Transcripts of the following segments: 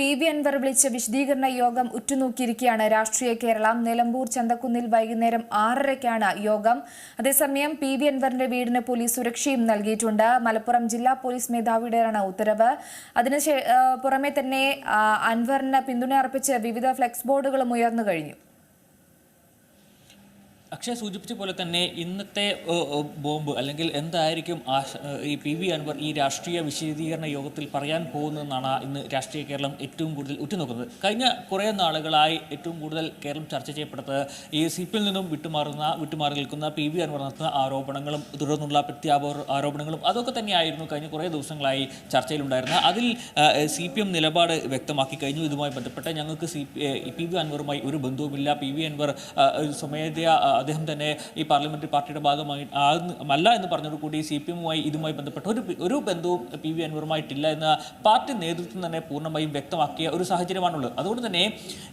P V Anwar വിളിച്ച വിശദീകരണ യോഗം ഉറ്റുനോക്കിയിരിക്കുകയാണ്. രാഷ്ട്രീയ കേരളം നിലമ്പൂർ ചന്തക്കുന്നിൽ വൈകുന്നേരം ആറരയ്ക്കാണ് യോഗം. അതേസമയം പി വി അൻവറിന്റെ വീടിന് പോലീസ് സുരക്ഷയും നൽകിയിട്ടുണ്ട്. മലപ്പുറം ജില്ലാ പോലീസ് മേധാവിയുടെയാണ് ഉത്തരവ്. അതിന് പുറമെ തന്നെ അൻവറിന് പിന്തുണ അർപ്പിച്ച് വിവിധ ഫ്ലെക്സ് ബോർഡുകളും ഉയർന്നു കഴിഞ്ഞു. അക്ഷയ സൂചിപ്പിച്ച പോലെ തന്നെ ഇന്നത്തെ ബോംബ് അല്ലെങ്കിൽ എന്തായിരിക്കും ഈ പി വി അൻവർ ഈ രാഷ്ട്രീയ വിശദീകരണ യോഗത്തിൽ പറയാൻ പോകുന്നതെന്നാണ് ഇന്ന് രാഷ്ട്രീയ കേരളം ഏറ്റവും കൂടുതൽ ഉറ്റുനോക്കുന്നത്. കഴിഞ്ഞ കുറേ നാളുകളായി ഏറ്റവും കൂടുതൽ കേരളം ചർച്ച ചെയ്യപ്പെടുന്നത് ഈ സി പി നിന്നും വിട്ടുമാറുന്ന വിട്ടുമാറി നിൽക്കുന്ന പി വി അൻവർ നടത്തുന്ന ആരോപണങ്ങളും തുടർന്നുള്ള പ്രത്യാപ ആരോപണങ്ങളും അതൊക്കെ തന്നെയായിരുന്നു കഴിഞ്ഞ കുറേ ദിവസങ്ങളായി ചർച്ചയിലുണ്ടായിരുന്നത്. അതിൽ സി പി എം നിലപാട് വ്യക്തമാക്കി കഴിഞ്ഞു. ഇതുമായി ബന്ധപ്പെട്ട് ഞങ്ങൾക്ക് സി പി വി അൻവറുമായി ഒരു ബന്ധവുമില്ല. പി വി അൻവർ സ്വമേധയാ അദ്ദേഹം തന്നെ ഈ പാർലമെന്ററി പാർട്ടിയുടെ ഭാഗമായി അല്ല എന്ന് പറഞ്ഞതോടുകൂടി സി പി എമ്മുമായി ഇതുമായി ബന്ധപ്പെട്ട ഒരു ഒരു ബന്ധവും പി വി അൻവറുമായിട്ടില്ല എന്ന് പാർട്ടി നേതൃത്വം തന്നെ പൂർണമായും വ്യക്തമാക്കിയ ഒരു സാഹചര്യമാണുള്ളത്. അതുകൊണ്ട് തന്നെ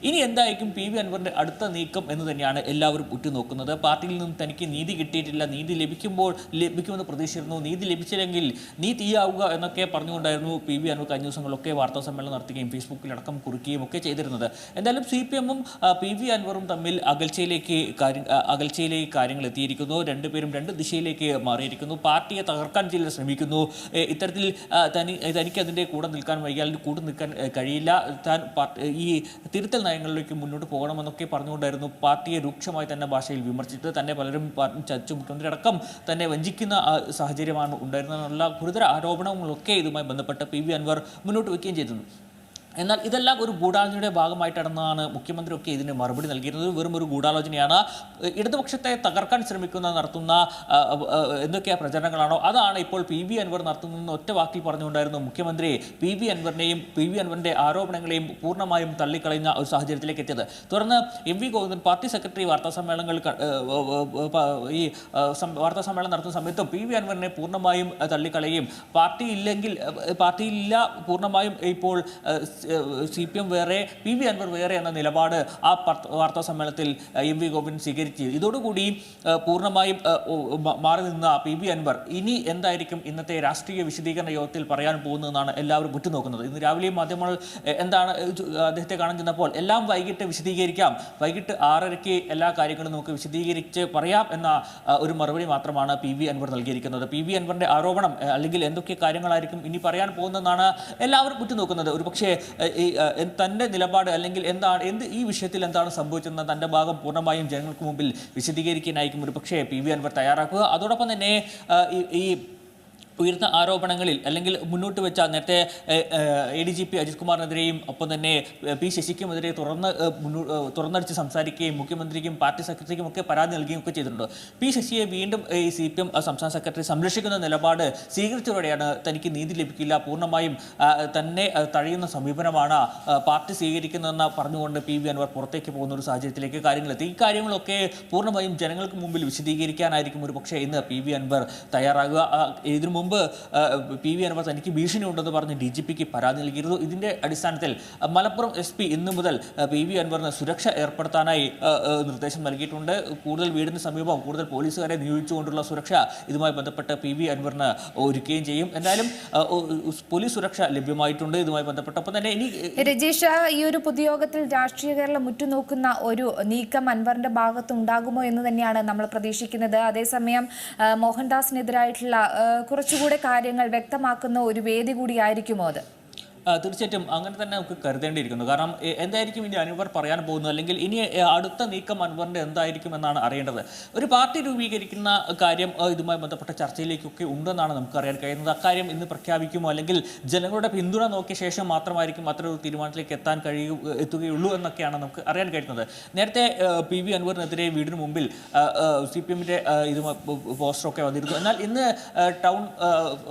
ഇനി എന്തായിരിക്കും പി വി അൻവറിന്റെ അടുത്ത നീക്കം എന്ന് തന്നെയാണ് എല്ലാവരും ഉറ്റുനോക്കുന്നത്. പാർട്ടിയിൽ നിന്നും തനിക്ക് നീതി കിട്ടിയിട്ടില്ല നീതി ലഭിക്കുമ്പോൾ ലഭിക്കുമെന്ന് പ്രതീക്ഷിച്ചിരുന്നു നീതി ലഭിച്ചില്ലെങ്കിൽ നീ തീയാവുക എന്നൊക്കെ പറഞ്ഞുകൊണ്ടായിരുന്നു പി വി അൻവർ കഴിഞ്ഞ ദിവസങ്ങളിലൊക്കെ വാർത്താ സമ്മേളനം നടത്തുകയും ഫേസ്ബുക്കിലടക്കം കുറിക്കുകയും ഒക്കെ ചെയ്തിരുന്നത്. എന്തായാലും സി പി എമ്മും പി വി അൻവറും തമ്മിൽ അകൽച്ചയിലേക്ക് കാര്യം അകൽച്ചയിലേക്ക് കാര്യങ്ങൾ എത്തിയിരിക്കുന്നു. രണ്ടുപേരും രണ്ട് ദിശയിലേക്ക് മാറിയിരിക്കുന്നു. പാർട്ടിയെ തകർക്കാൻ ചിലർ ശ്രമിക്കുന്നു. ഇത്തരത്തിൽ തനി തനിക്ക് അതിന്റെ കൂടെ നിൽക്കാൻ വൈകിയാൽ കൂടെ നിൽക്കാൻ കഴിയില്ല. താൻ ഈ തിരുത്തൽ നയങ്ങളിലേക്ക് മുന്നോട്ട് പോകണമെന്നൊക്കെ പറഞ്ഞുകൊണ്ടായിരുന്നു പാർട്ടിയെ രൂക്ഷമായി തന്നെ ഭാഷയിൽ വിമർശിച്ചത്. തന്നെ പലരും ചർച്ച മുഖ്യമന്ത്രി അടക്കം തന്നെ വഞ്ചിക്കുന്ന സാഹചര്യമാണ് ഉണ്ടായിരുന്നതെന്നുള്ള ഗുരുതര ആരോപണങ്ങളൊക്കെ ഇതുമായി ബന്ധപ്പെട്ട് പി വി അൻവർ മുന്നോട്ട് വയ്ക്കുകയും ചെയ്തിരുന്നു. എന്നാൽ ഇതെല്ലാം ഒരു ഗൂഢാലോചനയുടെ ഭാഗമായിട്ടാണെന്നാണ് മുഖ്യമന്ത്രി ഒക്കെ ഇതിന് മറുപടി നൽകിയിരുന്നത്. വെറും ഒരു ഗൂഢാലോചനയാണ്. ഇടതുപക്ഷത്തെ തകർക്കാൻ ശ്രമിക്കുന്ന നടത്തുന്ന എന്തൊക്കെയാ പ്രചരണങ്ങളാണോ? അതാണ് ഇപ്പോൾ പി വി അൻവർ നടത്തുന്നതെന്ന് ഒറ്റ വാക്കിൽ പറഞ്ഞുകൊണ്ടായിരുന്നു മുഖ്യമന്ത്രി പി വി അൻവറിനെയും പി വി അൻവറിന്റെ ആരോപണങ്ങളെയും പൂർണമായും തള്ളിക്കളയുന്ന ഒരു സാഹചര്യത്തിലേക്ക് എത്തിയത്. തുടർന്ന് M V Govindan party secretary വാർത്താ സമ്മേളനങ്ങൾ ഈ വാർത്താ സമ്മേളനം നടത്തുന്ന സമയത്തും പി വി അൻവറിനെ പൂർണമായും തള്ളിക്കളയുകയും പാർട്ടി ഇല്ലെങ്കിൽ പാർട്ടിയില്ല പൂർണമായും ഇപ്പോൾ സി പി എം വേറെ പി വി അൻവർ വേറെ എന്ന നിലപാട് ആ വാർത്താ സമ്മേളനത്തിൽ എം വി ഗോവിന്ദ് സ്വീകരിച്ചു ഇതോടുകൂടി പൂർണമായും മാറി നിന്ന പി വി അൻവർ ഇനി എന്തായിരിക്കും ഇന്നത്തെ രാഷ്ട്രീയ വിശദീകരണ യോഗത്തിൽ പറയാൻ പോകുന്നതെന്നാണ് എല്ലാവരും ഉറ്റുനോക്കുന്നത്. ഇന്ന് രാവിലെ മാധ്യമങ്ങൾ എന്താണ് അദ്ദേഹത്തെ കാണാൻ ചെന്നപ്പോൾ എല്ലാം വൈകിട്ട് വിശദീകരിക്കാം. വൈകിട്ട് ആറരയ്ക്ക് എല്ലാ കാര്യങ്ങളും നമുക്ക് വിശദീകരിച്ച് പറയാം എന്ന ഒരു മറുപടി മാത്രമാണ് പി വി അൻവർ നൽകിയിരിക്കുന്നത്. പി വി അൻവറിന്റെ ആരോപണം അല്ലെങ്കിൽ എന്തൊക്കെ കാര്യങ്ങളായിരിക്കും ഇനി പറയാൻ പോകുന്നതെന്നാണ് എല്ലാവരും ഉറ്റുനോക്കുന്നത്. ഒരു പക്ഷേ ഈ തന്റെ നിലപാട് അല്ലെങ്കിൽ എന്താണ് എന്ത് ഈ വിഷയത്തിൽ എന്താണ് സംഭവിച്ചതെന്ന് തന്റെ ഭാഗം പൂർണമായും ജനങ്ങൾക്ക് മുമ്പിൽ വിശദീകരിക്കാനായിരിക്കും ഒരു പക്ഷേ പി വി അൻവർ തയ്യാറാക്കുക. അതോടൊപ്പം തന്നെ ഈ ഉയർന്ന ആരോപണങ്ങളിൽ അല്ലെങ്കിൽ മുന്നോട്ട് വെച്ച നേരത്തെ A D G P Ajith കുമാറിനെതിരെയും ഒപ്പം തന്നെ പി ശശിക്കുമെതിരെ തുറന്ന് തുറന്നടിച്ച് സംസാരിക്കുകയും മുഖ്യമന്ത്രിക്കും പാർട്ടി സെക്രട്ടറിക്കും ഒക്കെ പരാതി നൽകുകയും ഒക്കെ ചെയ്തിട്ടുണ്ട്. പി ശശിയെ വീണ്ടും ഈ സി പി എം സംസ്ഥാന സെക്രട്ടറി സംരക്ഷിക്കുന്ന നിലപാട് സ്വീകരിച്ചതോടെയാണ് തനിക്ക് നീതി ലഭിക്കില്ല. പൂർണമായും തന്നെ തഴയുന്ന സമീപനമാണ് പാർട്ടി സ്വീകരിക്കുന്നതെന്ന് പറഞ്ഞുകൊണ്ട് പി വി അൻവർ പുറത്തേക്ക് പോകുന്ന ഒരു സാഹചര്യത്തിലേക്ക് കാര്യങ്ങളെത്തി. ഈ കാര്യങ്ങളൊക്കെ പൂർണമായും ജനങ്ങൾക്ക് മുമ്പിൽ വിശദീകരിക്കാനായിരിക്കും ഒരു പക്ഷേ ഇന്ന് പി വി അൻവർ തയ്യാറാകുക. ഇതിനു മുമ്പ് പി വി അൻവർ തനിക്ക് ഭീഷണി ഉണ്ടെന്ന് പറഞ്ഞ് ഡി ജി പിക്ക് പരാതി നൽകിയിരുന്നു. ഇതിന്റെ അടിസ്ഥാനത്തിൽ മലപ്പുറം എസ് പി ഇന്നു മുതൽ പി വി അൻവറിന് സുരക്ഷ ഏർപ്പെടുത്താനായി നിർദ്ദേശം നൽകിയിട്ടുണ്ട്. കൂടുതൽ വീടിന് സമീപം കൂടുതൽ പോലീസുകാരെ നിയോഗിച്ചുകൊണ്ടുള്ള സുരക്ഷ ഇതുമായി ബന്ധപ്പെട്ട് പി വി അൻവറിന് ഒരുക്കുകയും ചെയ്യും. എന്തായാലും പോലീസ് സുരക്ഷ ലഭ്യമായിട്ടുണ്ട് ഇതുമായി ബന്ധപ്പെട്ട് അപ്പം തന്നെ. ഇനി രജീഷ് ഈ ഒരു പൊതുയോഗത്തിൽ രാഷ്ട്രീയ കേരളം ഉറ്റുനോക്കുന്ന ഒരു നീക്കം അൻവറിന്റെ ഭാഗത്ത് ഉണ്ടാകുമോ എന്ന് തന്നെയാണ് നമ്മൾ പ്രതീക്ഷിക്കുന്നത്. അതേസമയം മോഹൻദാസിനെതിരായിട്ടുള്ള ആ, കുറച്ചുകൂടെ കാര്യങ്ങൾ വ്യക്തമാക്കുന്ന ഒരു വേദി കൂടിയായിരിക്കുമോ അത്? തീർച്ചയായിട്ടും അങ്ങനെ തന്നെ നമുക്ക് കരുതേണ്ടിയിരിക്കുന്നു. കാരണം എന്തായിരിക്കും ഇനി അനുവർ പറയാൻ പോകുന്നത്? അല്ലെങ്കിൽ ഇനി അടുത്ത നീക്കം അൻവറിന്റെ എന്തായിരിക്കും എന്നാണ് അറിയേണ്ടത്? ഒരു പാർട്ടി രൂപീകരിക്കുന്ന കാര്യം ഇതുമായി ബന്ധപ്പെട്ട ചർച്ചയിലേക്കൊക്കെ ഉണ്ടെന്നാണ് നമുക്ക് അറിയാൻ കഴിയുന്നത്. അക്കാര്യം ഇന്ന് പ്രഖ്യാപിക്കുമോ? അല്ലെങ്കിൽ ജനങ്ങളുടെ പിന്തുണ നോക്കിയ ശേഷം മാത്രമായിരിക്കും അത്ര ഒരു തീരുമാനത്തിലേക്ക് എത്താൻ കഴിയൂ എത്തുകയുള്ളൂ എന്നൊക്കെയാണ് നമുക്ക് അറിയാൻ കഴിയുന്നത്. നേരത്തെ പി. വി. അൻവറിനെതിരെ വീടിന് മുമ്പിൽ സി പി എമ്മിന്റെ ഇത് പോസ്റ്ററൊക്കെ വന്നിരുന്നു. എന്നാൽ ഇന്ന് ടൗൺ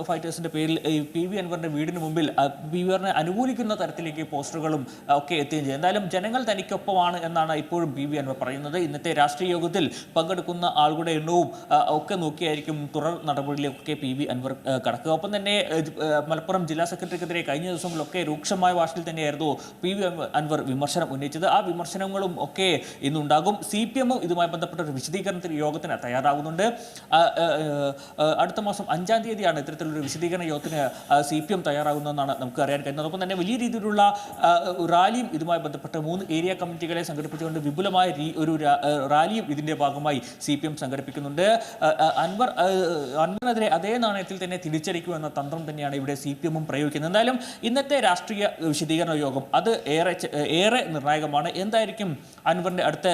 ഫൈറ്റേഴ്സിന്റെ പേരിൽ പി. വി. അൻവറിന്റെ വീടിന് മുമ്പിൽ പി. വി. ആറിനെ അനുകൂലിക്കുന്ന തരത്തിലേക്ക് പോസ്റ്ററുകളും ഒക്കെ എത്തുകയും ചെയ്യും. എന്തായാലും ജനങ്ങൾ തനിക്കൊപ്പമാണ് എന്നാണ് ഇപ്പോഴും ബി വി അൻവർ പറയുന്നത്. ഇന്നത്തെ രാഷ്ട്രീയ യോഗത്തിൽ പങ്കെടുക്കുന്ന ആളുകളുടെ എണ്ണവും ഒക്കെ നോക്കിയായിരിക്കും തുടർ നടപടിയിലൊക്കെ പി വി അൻവർ കടക്കുക. ഒപ്പം തന്നെ മലപ്പുറം ജില്ലാ സെക്രട്ടറിക്കെതിരെ കഴിഞ്ഞ ദിവസങ്ങളിലൊക്കെ രൂക്ഷമായ ഭാഷയിൽ തന്നെയായിരുന്നു പി വി അൻവർ വിമർശനം ഉന്നയിച്ചത്. ആ വിമർശനങ്ങളും ഒക്കെ ഇന്നുണ്ടാകും. സി പി എമ്മും ഇതുമായി ബന്ധപ്പെട്ട ഒരു വിശദീകരണത്തിന് യോഗത്തിന് തയ്യാറാകുന്നുണ്ട്. അടുത്ത മാസം അഞ്ചാം തീയതിയാണ് ഇത്തരത്തിലൊരു വിശദീകരണ യോഗത്തിന് സി പി എം തയ്യാറാകുന്നതെന്നാണ് നമുക്ക് അറിയാൻ എന്നതോടൊപ്പം തന്നെ വലിയ രീതിയിലുള്ള റാലിയും ഇതുമായി ബന്ധപ്പെട്ട് മൂന്ന് ഏരിയ കമ്മിറ്റികളെ സംഘടിപ്പിച്ചുകൊണ്ട് വിപുലമായ ഒരു റാലിയും ഇതിന്റെ ഭാഗമായി സി പി എം സംഘടിപ്പിക്കുന്നുണ്ട്. അൻവർ അൻവറിനെതിരെ അതേ നാണയത്തിൽ തന്നെ തിരിച്ചടിക്കൂ എന്ന തന്ത്രം തന്നെയാണ് ഇവിടെ സി പി എമ്മും പ്രയോഗിക്കുന്നത്. എന്തായാലും ഇന്നത്തെ രാഷ്ട്രീയ വിശദീകരണ യോഗം അത് ഏറെ ഏറെ നിർണായകമാണ്. എന്തായിരിക്കും അൻവറിന്റെ അടുത്ത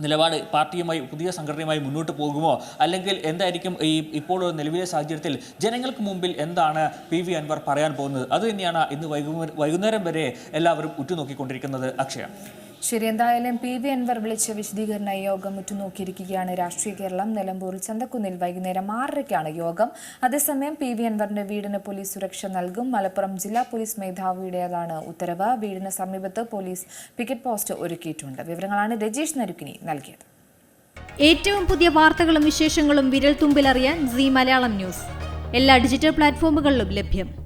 നിലപാട് പാർട്ടിയുമായി പുതിയ സംഘടനയുമായി മുന്നോട്ട് പോകുമോ? അല്ലെങ്കിൽ എന്തായിരിക്കും ഈ ഇപ്പോൾ നിലവിലെ സാഹചര്യത്തിൽ ജനങ്ങൾക്ക് മുമ്പിൽ എന്താണ് പി വി അൻവർ പറയാൻ പോകുന്നത്? അതുതന്നെയാണ് ഇന്ന് വൈകുന്നേരം വരെ എല്ലാവരും ഉറ്റുനോക്കിക്കൊണ്ടിരിക്കുന്നത്. അക്ഷയ. ശരി എന്തായാലും പി വി അൻവർ വിളിച്ച വിശദീകരണ യോഗം ഉറ്റുനോക്കിയിരിക്കുകയാണ്. രാഷ്ട്രീയ കേരളം നിലമ്പൂർ ചന്തക്കുന്നിൽ വൈകുന്നേരം ആറരയ്ക്കാണ് യോഗം. അതേസമയം പി വി അൻവറിന്റെ വീടിന് പോലീസ് സുരക്ഷ നൽകും. മലപ്പുറം ജില്ലാ പോലീസ് മേധാവിയുടേതാണ് ഉത്തരവ്. വീടിന് സമീപത്ത് പോലീസ് പിക്കറ്റ് പോസ്റ്റ് ഒരുക്കിയിട്ടുണ്ട്. വിവരങ്ങളാണ് രജീഷ് നരുക്കിനി നൽകിയത്. ഏറ്റവും പുതിയ വാർത്തകളും വിശേഷങ്ങളും വിരൽ തുമ്പിലറിയാൻ സി മലയാളം ന്യൂസ്. എല്ലാ ഡിജിറ്റൽ പ്ലാറ്റ്ഫോമുകളിലും ലഭ്യം.